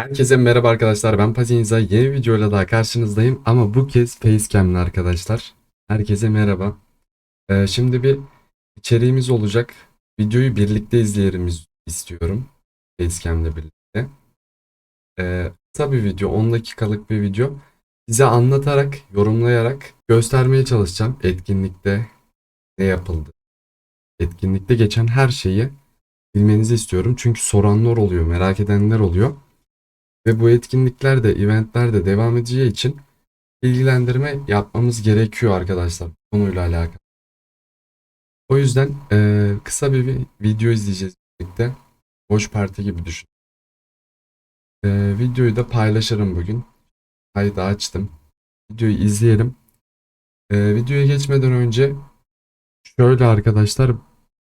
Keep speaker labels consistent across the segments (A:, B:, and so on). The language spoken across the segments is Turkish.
A: Herkese merhaba arkadaşlar ben Paziniza yeni videoyla daha karşınızdayım ama bu kez facecam'li arkadaşlar. Herkese merhaba. Ee, şimdi bir içeriğimiz olacak. Videoyu birlikte izleyerimiz istiyorum. Facecam'le birlikte. Ee, kısa video 10 dakikalık bir video. Size anlatarak, yorumlayarak göstermeye çalışacağım etkinlikte ne yapıldı. Etkinlikte geçen her şeyi bilmenizi istiyorum. Çünkü soranlar oluyor, merak edenler oluyor. Ve bu etkinlikler de, eventler de devam edeceği için bilgilendirme yapmamız gerekiyor arkadaşlar konuyla alakalı. O yüzden eee, kısa bir vi- video izleyeceğiz birlikte. Boş parti gibi düşün. Eee, videoyu da paylaşırım bugün. Kaydı açtım. Videoyu izleyelim. Eee, videoya geçmeden önce şöyle arkadaşlar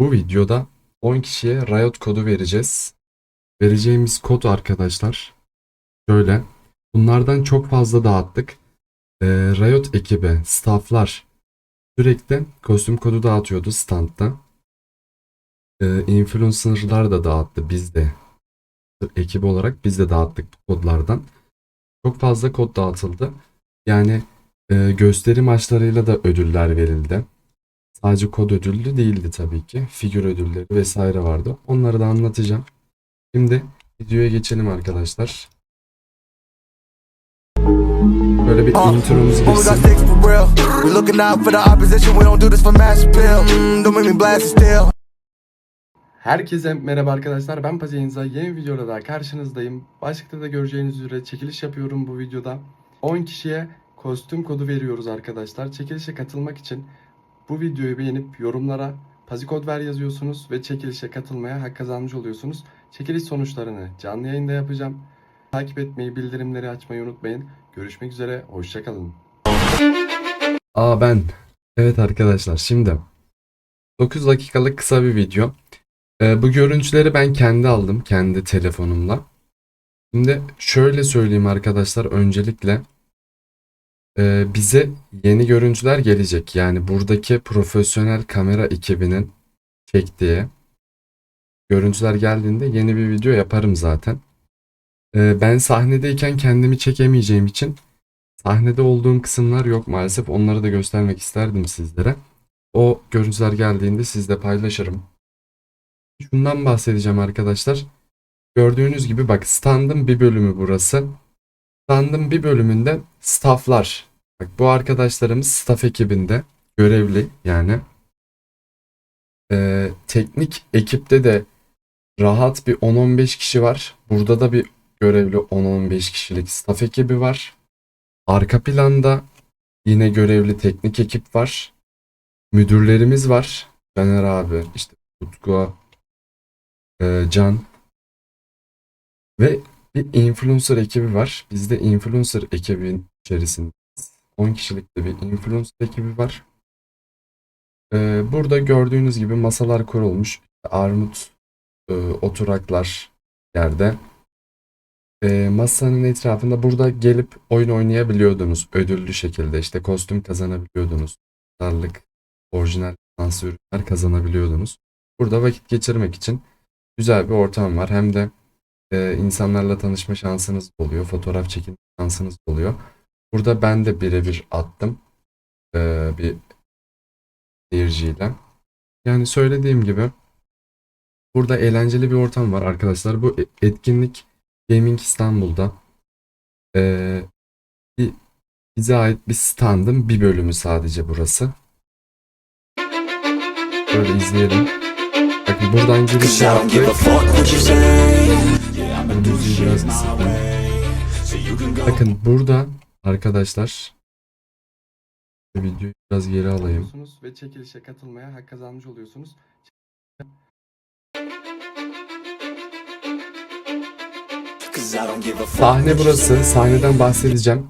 A: bu videoda 10 kişiye Riot kodu vereceğiz. Vereceğimiz kod arkadaşlar Şöyle. Bunlardan çok fazla dağıttık. Ee, Riot ekibi, stafflar sürekli kostüm kodu dağıtıyordu standta. Ee, influencerlar da dağıttı biz de. Ekip olarak biz de dağıttık bu kodlardan. Çok fazla kod dağıtıldı. Yani e, gösteri maçlarıyla da ödüller verildi. Sadece kod ödüllü değildi tabii ki. Figür ödülleri vesaire vardı. Onları da anlatacağım. Şimdi videoya geçelim arkadaşlar. Böyle bir intromuz girsin.
B: six for real. We looking out for the opposition. We don't do this for mass appeal. Mm, don't make me blast it still.
A: Herkese merhaba arkadaşlar. Ben Pazenza. Yeni videoda daha karşınızdayım. Başlıkta da göreceğiniz üzere çekiliş yapıyorum bu videoda. 10 kişiye kostüm kodu veriyoruz arkadaşlar. Çekilişe katılmak için bu videoyu beğenip yorumlara Pazi kod ver yazıyorsunuz ve çekilişe katılmaya hak kazanmış oluyorsunuz. Çekiliş sonuçlarını canlı yayında yapacağım. Takip etmeyi, bildirimleri açmayı unutmayın. Görüşmek üzere, hoşçakalın. Aa ben. Evet arkadaşlar şimdi 9 dakikalık kısa bir video. Ee, bu görüntüleri ben kendi aldım. Kendi telefonumla. Şimdi şöyle söyleyeyim arkadaşlar. Öncelikle e, bize yeni görüntüler gelecek. Yani buradaki profesyonel kamera ekibinin çektiği görüntüler geldiğinde yeni bir video yaparım zaten. Ee, ben sahnedeyken kendimi çekemeyeceğim için sahnede olduğum kısımlar yok maalesef. Onları da göstermek isterdim sizlere. O görüntüler geldiğinde sizle paylaşırım. Şundan bahsedeceğim arkadaşlar. Gördüğünüz gibi bak standın bir bölümü burası. Standın bir bölümünde stafflar. Bak bu arkadaşlarımız staff ekibinde görevli yani. Ee, teknik ekipte de rahat bir 10-15 kişi var. Burada da bir görevli 10-15 kişilik staff ekibi var. Arka planda yine görevli teknik ekip var. Müdürlerimiz var. Caner abi, işte Utku, e, Can ve bir influencer ekibi var. Biz de influencer ekibin içerisindeyiz. 10 kişilik de bir influencer ekibi var. E, burada gördüğünüz gibi masalar kurulmuş. Armut e, oturaklar yerde. E, masanın etrafında burada gelip oyun oynayabiliyordunuz. Ödüllü şekilde işte kostüm kazanabiliyordunuz. Darlık, orijinal lisanslı ürünler kazanabiliyordunuz. Burada vakit geçirmek için güzel bir ortam var. Hem de e, insanlarla tanışma şansınız oluyor. Fotoğraf çekim şansınız oluyor. Burada ben de birebir attım. e, bir seyirciyle. Yani söylediğim gibi burada eğlenceli bir ortam var arkadaşlar. Bu e- etkinlik Gaming İstanbul'da e, bir, bize ait bir standın bir bölümü sadece burası. Böyle izleyelim. Bakın buradan giriş yaptık. Müziği biraz kısıtlayayım. Bakın burada arkadaşlar videoyu biraz geri alayım. Ve çekilişe katılmaya hak kazanmış oluyorsunuz. Sahne burası. Sahneden bahsedeceğim.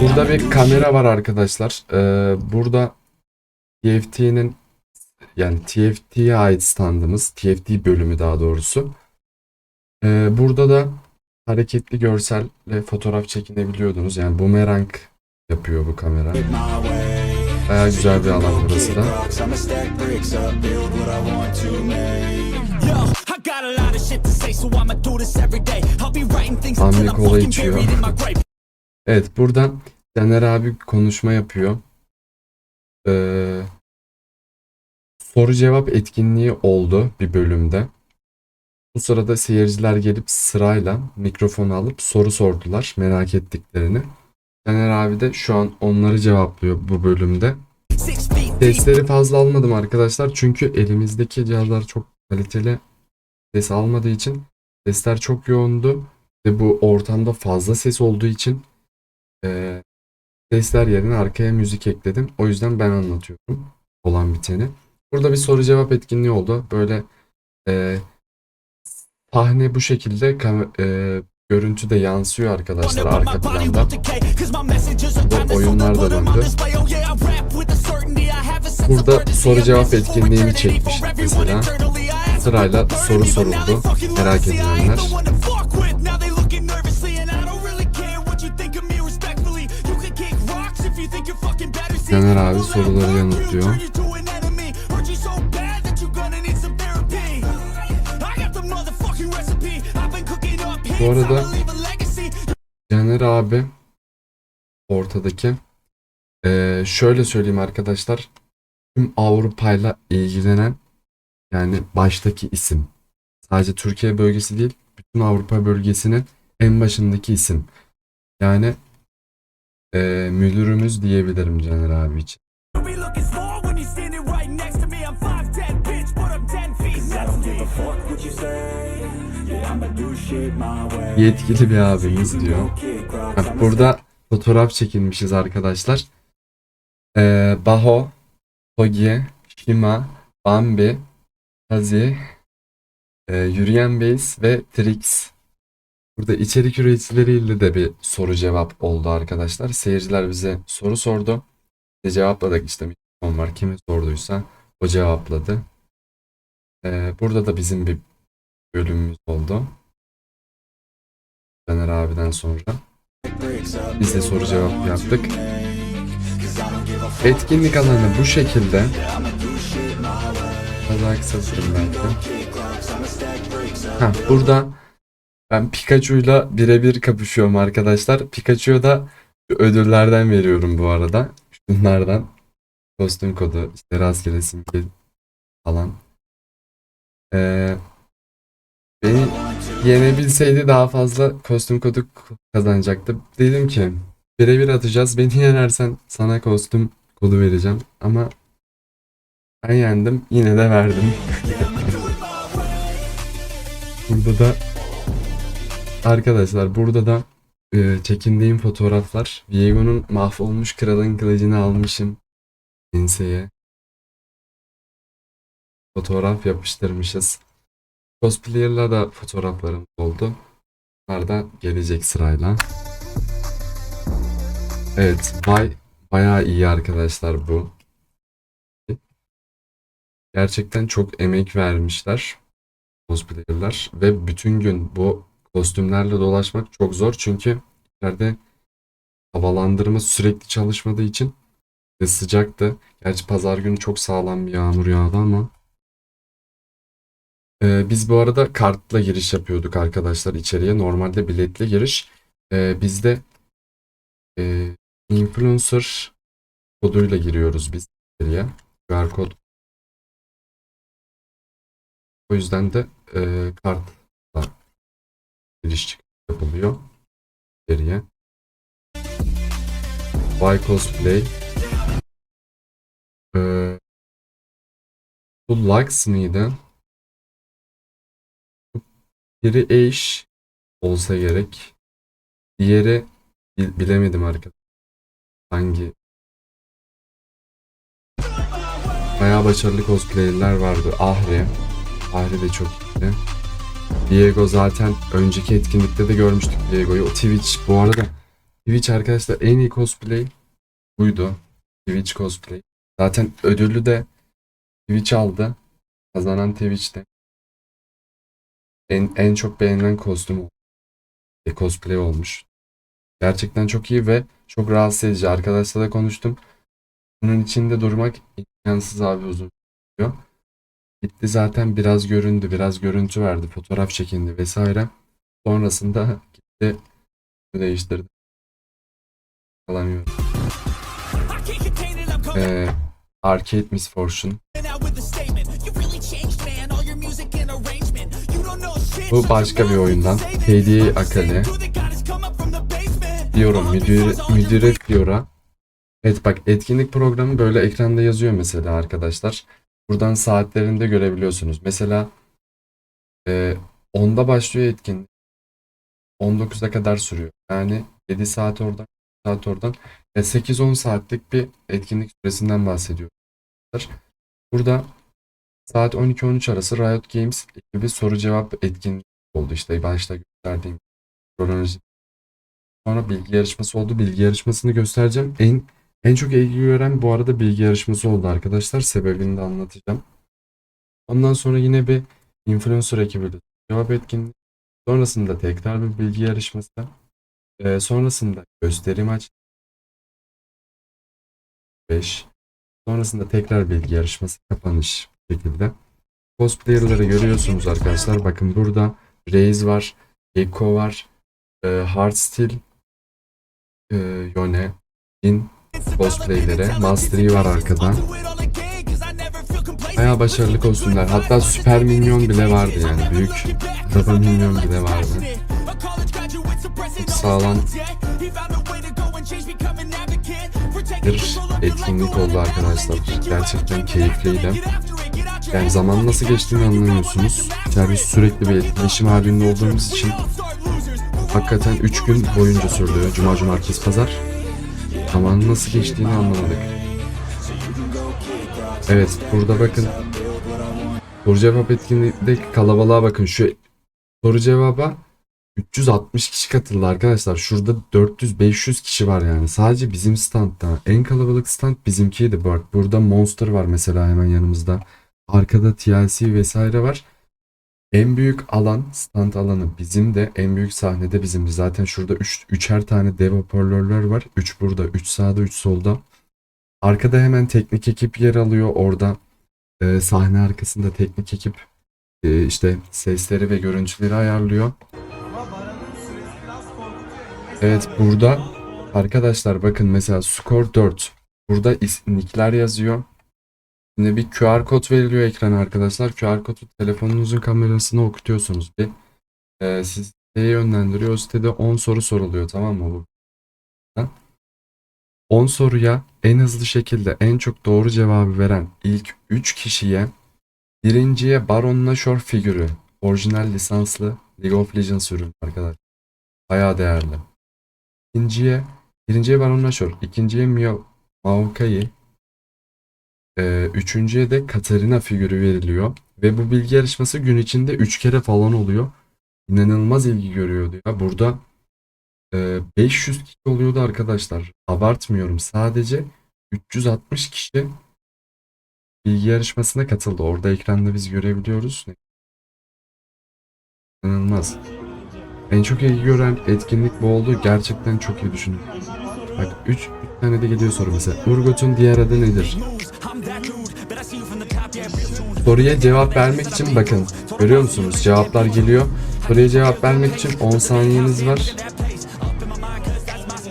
A: Burada bir kamera var arkadaşlar. Ee, burada TFT'nin yani TFT'ye ait standımız. TFT bölümü daha doğrusu. Ee, burada da hareketli görselle fotoğraf çekinebiliyordunuz. Yani bumerang yapıyor bu kamera. Baya güzel bir alan burası da. Amli kola içiyor. Evet buradan Caner abi konuşma yapıyor. Ee, soru cevap etkinliği oldu bir bölümde. Bu sırada seyirciler gelip sırayla mikrofonu alıp soru sordular merak ettiklerini. Caner abi de şu an onları cevaplıyor bu bölümde. Sesleri fazla almadım arkadaşlar çünkü elimizdeki cihazlar çok kaliteli ses almadığı için sesler çok yoğundu ve bu ortamda fazla ses olduğu için eee, sesler yerine arkaya müzik ekledim. O yüzden ben anlatıyorum olan biteni. Burada bir soru cevap etkinliği oldu. Böyle eee sahne bu şekilde kam- eee, görüntüde yansıyor arkadaşlar arka planda. Bu oyunlar da döndü. Burada soru cevap etkinliğini çekmiş mesela. Sırayla soru soruldu. Merak edilenler. Caner abi soruları yanıtlıyor. Bu arada Caner abi ortadaki eee, şöyle söyleyeyim arkadaşlar tüm Avrupa'yla ilgilenen yani baştaki isim. Sadece Türkiye bölgesi değil bütün Avrupa bölgesinin en başındaki isim. Yani eee müdürümüz diyebilirim Caner abi için. Yetkili bir abimiz diyor. Bak burada fotoğraf çekilmişiz arkadaşlar. Ee, Baho, Togi, Shima, Bambi, Kazi, e, Yürüyen Base ve Trix. Burada içerik üreticileriyle de bir soru cevap oldu arkadaşlar. Seyirciler bize soru sordu. Biz cevapladık işte mikrofon var. Kimi sorduysa o cevapladı. Ee, burada da bizim bir bölümümüz oldu. Caner abiden sonra. Biz de soru cevap yaptık. Etkinlik alanı bu şekilde. Biraz kısasırım belki. Ha, burada ben Pikachu'yla birebir kapışıyorum arkadaşlar. Pikachu'ya da ödüllerden veriyorum bu arada. Şunlardan. Kostüm kodu, işte rastgele simge falan. Ee, beni yenebilseydi daha fazla kostüm kodu kazanacaktı. Dedim ki birebir atacağız. Beni yenersen sana kostüm kodu vereceğim. Ama ben yendim. Yine de verdim. burada da arkadaşlar burada da e, çekindiğim fotoğraflar. Viego'nun mahvolmuş kralın kılıcını almışım enseye. Fotoğraf yapıştırmışız. Cosplayer'la da fotoğraflarım oldu. Bunlar da gelecek sırayla. Evet, bay bayağı iyi arkadaşlar bu. Gerçekten çok emek vermişler cosplayer'lar ve bütün gün bu kostümlerle dolaşmak çok zor çünkü içeride havalandırma sürekli çalışmadığı için ve sıcaktı. Gerçi pazar günü çok sağlam bir yağmur yağdı ama ee, biz bu arada kartla giriş yapıyorduk arkadaşlar içeriye. Normalde biletli giriş. Ee, bizde e, influencer koduyla giriyoruz biz içeriye. QR kod. O yüzden de e, kartla giriş çıkış yapılıyor içeriye. Buy Cosplay. Ee, bu Lux mıydı? Biri eş olsa gerek. Diğeri bil- bilemedim arkadaşlar. Hangi? Bayağı başarılı cosplayerler vardı. Ahri. Ahri de çok iyiydi. Diego zaten önceki etkinlikte de görmüştük Diego'yu. O Twitch bu arada Twitch arkadaşlar en iyi cosplay buydu. Twitch cosplay. Zaten ödüllü de Twitch aldı. Kazanan Twitch'te. En, en çok beğenilen kostüm. E, cosplay olmuş. Gerçekten çok iyi ve çok rahatsız edici. Arkadaşlarla konuştum. Bunun içinde durmak imkansız abi uzun sürüyor. Gitti zaten biraz göründü, biraz görüntü verdi, fotoğraf çekindi vesaire. Sonrasında de değiştirdim. Alamıyorum. Ee, Arcade Misfortune. Bu başka bir oyundan. KDA Akali. Diyorum müdür, müdüre Fiora. Evet bak etkinlik programı böyle ekranda yazıyor mesela arkadaşlar. Buradan saatlerinde görebiliyorsunuz. Mesela e, 10'da başlıyor etkinlik. 19'a kadar sürüyor. Yani 7 saat oradan, saat oradan. E, 8-10 saatlik bir etkinlik süresinden bahsediyor. Burada saat 12-13 arası Riot Games gibi soru cevap etkinliği oldu. İşte başta gösterdiğim kronoloji. Sonra bilgi yarışması oldu. Bilgi yarışmasını göstereceğim. En en çok ilgi gören bu arada bilgi yarışması oldu arkadaşlar. Sebebini de anlatacağım. Ondan sonra yine bir influencer ekibiyle cevap etkinliği. Sonrasında tekrar bir bilgi yarışması. Ee, sonrasında gösteri maç. 5. Sonrasında tekrar bilgi yarışması kapanış şekilde. Cosplayer'ları görüyorsunuz arkadaşlar. Bakın burada Raze var, Gecko var, e, Heartsteel, e, Yone, Jin cosplayleri, Mastery var arkada. Bayağı başarılı kostümler. Hatta Süper Minyon bile vardı yani. Büyük Baba Minyon bile vardı. Çok sağlam bir etkinlik oldu arkadaşlar. Gerçekten keyifliydi. Yani zaman nasıl geçtiğini anlamıyorsunuz. Yani biz sürekli bir etkileşim halinde olduğumuz için hakikaten 3 gün boyunca sürdü. Cuma, cumartesi, pazar. Zamanın nasıl geçtiğini anlamadık. Evet burada bakın. Soru cevap etkinliğindeki kalabalığa bakın. Şu soru cevaba 360 kişi katıldı arkadaşlar. Şurada 400-500 kişi var yani. Sadece bizim standta. En kalabalık stand bizimkiydi bak. Burada Monster var mesela hemen yanımızda. Arkada TLC vesaire var. En büyük alan, stand alanı bizim de. En büyük sahnede bizim. Zaten şurada 3 üç, tane dev hoparlörler var. 3 burada, 3 sağda, 3 solda. Arkada hemen teknik ekip yer alıyor. Orada e, sahne arkasında teknik ekip e, işte sesleri ve görüntüleri ayarlıyor. Evet burada arkadaşlar bakın mesela score 4. Burada nickler yazıyor. Şimdi bir QR kod veriliyor ekrana arkadaşlar. QR kodu telefonunuzun kamerasına okutuyorsunuz. Bir e, sizi siteye yönlendiriyor. O sitede 10 soru soruluyor tamam mı bu? 10 soruya en hızlı şekilde en çok doğru cevabı veren ilk 3 kişiye birinciye Baron Nashor figürü orijinal lisanslı League of Legends ürünü arkadaşlar. Bayağı değerli. İkinciye, birinciye Baron Nashor, ikinciye Mio Maokai, ee, üçüncüye de Katarina figürü veriliyor. Ve bu bilgi yarışması gün içinde 3 kere falan oluyor. İnanılmaz ilgi görüyordu ya. Burada e, 500 kişi oluyordu arkadaşlar. Abartmıyorum. Sadece 360 kişi bilgi yarışmasına katıldı. Orada ekranda biz görebiliyoruz. İnanılmaz. En çok ilgi gören etkinlik bu oldu. Gerçekten çok iyi düşünün. Bak 3 tane de geliyor soru mesela. Urgot'un diğer adı nedir? Soruya cevap vermek için bakın. Görüyor musunuz? Cevaplar geliyor. Soruya cevap vermek için 10 saniyeniz var.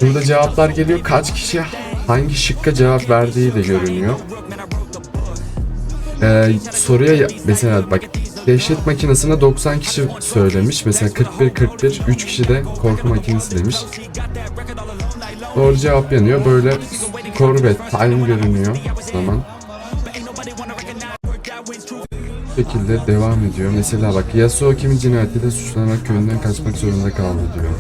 A: Burada cevaplar geliyor. Kaç kişi hangi şıkka cevap verdiği de görünüyor. Ee, soruya ya- mesela bak dehşet makinesine 90 kişi söylemiş. Mesela 41 41 3 kişi de korku makinesi demiş. Doğru cevap yanıyor. Böyle ve time görünüyor zaman. Şekilde devam ediyor. Mesela bak Yasuo kimi cinayetiyle suçlanarak köyünden kaçmak zorunda kaldı diyor.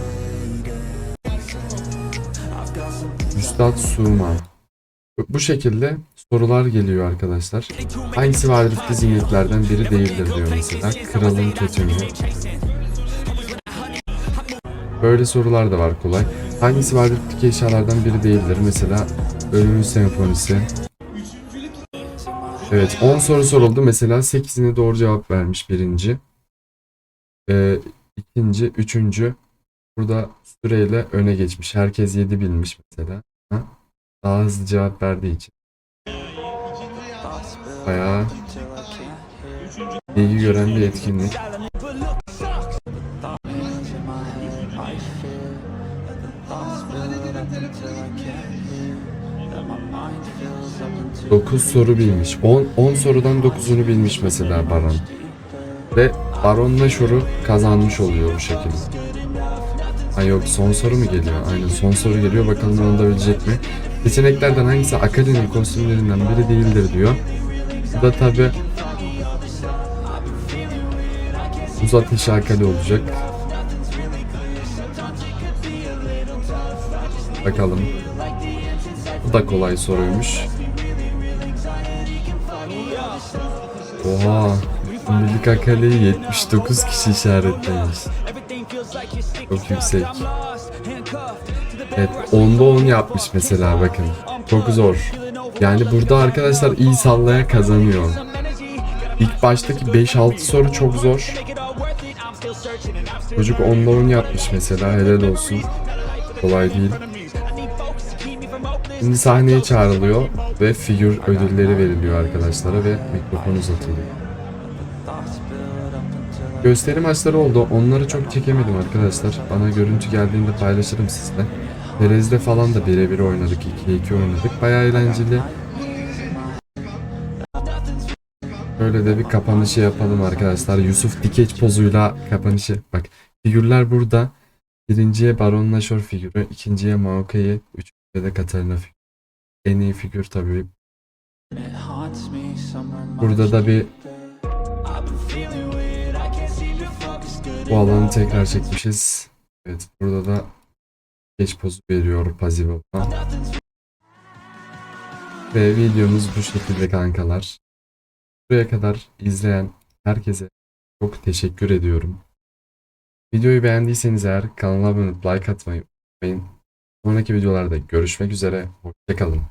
A: Üstad Suma. Bu- şekilde sorular geliyor arkadaşlar. Hangisi Vadif'te zihniyetlerden biri değildir diyor mesela. Kralın kötü mü? Böyle sorular da var kolay. Hangisi Vadif'teki eşyalardan biri değildir? Mesela Ölümün Senfonisi. Evet 10 soru soruldu. Mesela 8'ine doğru cevap vermiş birinci. Ee, ikinci, üçüncü. Burada süreyle öne geçmiş. Herkes 7 bilmiş mesela. Ha? Daha hızlı cevap verdiği için. Bayağı ilgi gören bir etkinlik. 9 soru bilmiş. 10 10 sorudan 9'unu bilmiş mesela Baron. Ve Baron'la Şor'u kazanmış oluyor bu şekilde. Ay yok son soru mu geliyor? Aynen son soru geliyor bakalım onu da bilecek mi? Seçeneklerden hangisi Akali'nin kostümlerinden biri değildir diyor. Bu da tabi Buz ateşi Akali olacak. Bakalım. Bu da kolay soruymuş. Oha. Birlik Akali'yi 79 kişi işaretlemiş. Çok yüksek. Evet 10'da 10 yapmış mesela bakın. Çok zor. Yani burada arkadaşlar iyi sallaya kazanıyor. İlk baştaki 5-6 soru çok zor. Çocuk 10'da 10 yapmış mesela helal olsun. Kolay değil. Şimdi sahneye çağrılıyor ve figür ödülleri veriliyor arkadaşlara ve mikrofon uzatılıyor. Gösteri maçları oldu. Onları çok çekemedim arkadaşlar. Bana görüntü geldiğinde paylaşırım sizle. Perez'de falan da birebir oynadık. 2'ye 2 oynadık. Bayağı eğlenceli. Böyle de bir kapanışı yapalım arkadaşlar. Yusuf Dikeç pozuyla kapanışı. Bak figürler burada. Birinciye Baron Nashor figürü. ikinciye Maokai. Üçüncüye de Katarina figürü. En iyi figür tabii. Burada da bir bu alanı tekrar çekmişiz. Evet burada da geç pozu veriyor Pazivo. Ve videomuz bu şekilde kankalar. Buraya kadar izleyen herkese çok teşekkür ediyorum. Videoyu beğendiyseniz eğer kanala abone olup like atmayı unutmayın. Sonraki videolarda görüşmek üzere. Hoşçakalın.